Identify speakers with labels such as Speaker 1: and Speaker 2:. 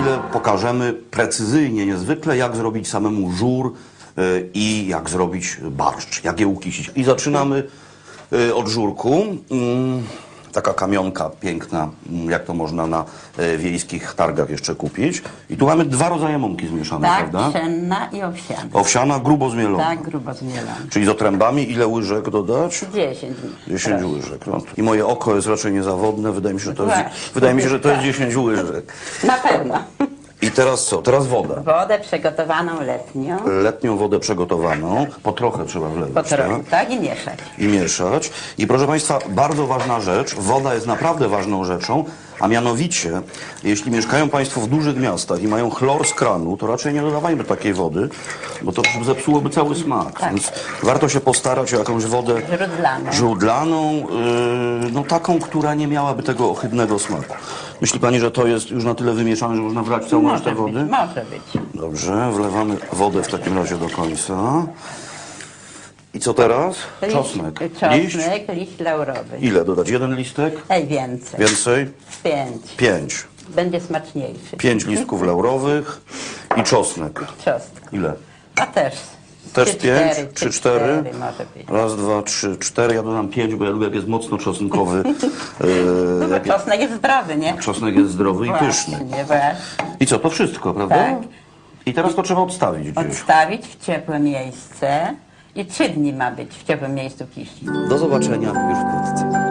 Speaker 1: chwilę pokażemy precyzyjnie, niezwykle, jak zrobić samemu żur y, i jak zrobić barszcz, jak je ukisić. I zaczynamy y, od żurku. Taka kamionka piękna, mm, jak to można na y, wiejskich targach jeszcze kupić. I tu mamy dwa rodzaje mąki zmieszane,
Speaker 2: Tak,
Speaker 1: prawda?
Speaker 2: pszenna i owsiana.
Speaker 1: Owsiana, grubo zmielona.
Speaker 2: Tak, grubo zmielona.
Speaker 1: Czyli z otrębami ile łyżek dodać?
Speaker 2: 10.
Speaker 1: 10 łyżek. No. I moje oko jest raczej niezawodne. Wydaje mi się, że to jest,
Speaker 2: Właśnie.
Speaker 1: wydaje mi się, że to jest 10 łyżek.
Speaker 2: Na pewno.
Speaker 1: I teraz co? Teraz woda.
Speaker 2: Wodę przygotowaną letnio.
Speaker 1: Letnią wodę przygotowaną. Po trochę trzeba wlewać.
Speaker 2: Po trochę,
Speaker 1: tak?
Speaker 2: tak? I mieszać.
Speaker 1: I mieszać. I proszę Państwa, bardzo ważna rzecz. Woda jest naprawdę ważną rzeczą. A mianowicie, jeśli mieszkają Państwo w dużych miastach i mają chlor z kranu, to raczej nie dodawajmy takiej wody, bo to zepsułoby cały smak.
Speaker 2: Tak.
Speaker 1: Więc warto się postarać o jakąś wodę
Speaker 2: Źródlaną.
Speaker 1: źródlaną, yy, no taką, która nie miałaby tego ohydnego smaku. Myśli Pani, że to jest już na tyle wymieszane, że można wlać całą
Speaker 2: Może
Speaker 1: resztę
Speaker 2: być,
Speaker 1: wody?
Speaker 2: może być.
Speaker 1: Dobrze, wlewamy wodę w takim razie do końca. I co teraz?
Speaker 2: Liść-
Speaker 1: Czosnek. Liść?
Speaker 2: Czosnek, liść laurowy.
Speaker 1: Ile dodać? Jeden listek?
Speaker 2: Ej, więcej.
Speaker 1: Więcej?
Speaker 2: Pięć.
Speaker 1: Pięć.
Speaker 2: Będzie smaczniejszy.
Speaker 1: Pięć listków laurowych i czosnek.
Speaker 2: Czosnek.
Speaker 1: Ile?
Speaker 2: A też.
Speaker 1: Też
Speaker 2: trzy,
Speaker 1: pięć?
Speaker 2: cztery,
Speaker 1: Trzy, cztery?
Speaker 2: Może być.
Speaker 1: Raz, dwa, trzy, cztery. Ja dodam pięć, bo ja lubię jak jest mocno czosnkowy.
Speaker 2: No
Speaker 1: Yy,
Speaker 2: bo czosnek jest zdrowy, nie?
Speaker 1: czosnek jest zdrowy i pyszny.
Speaker 2: Właśnie, właśnie.
Speaker 1: I co, to wszystko, prawda?
Speaker 2: Tak.
Speaker 1: I teraz to trzeba odstawić gdzieś.
Speaker 2: Odstawić w ciepłe miejsce i trzy dni ma być w ciepłym miejscu kiśni.
Speaker 1: Do zobaczenia już wkrótce.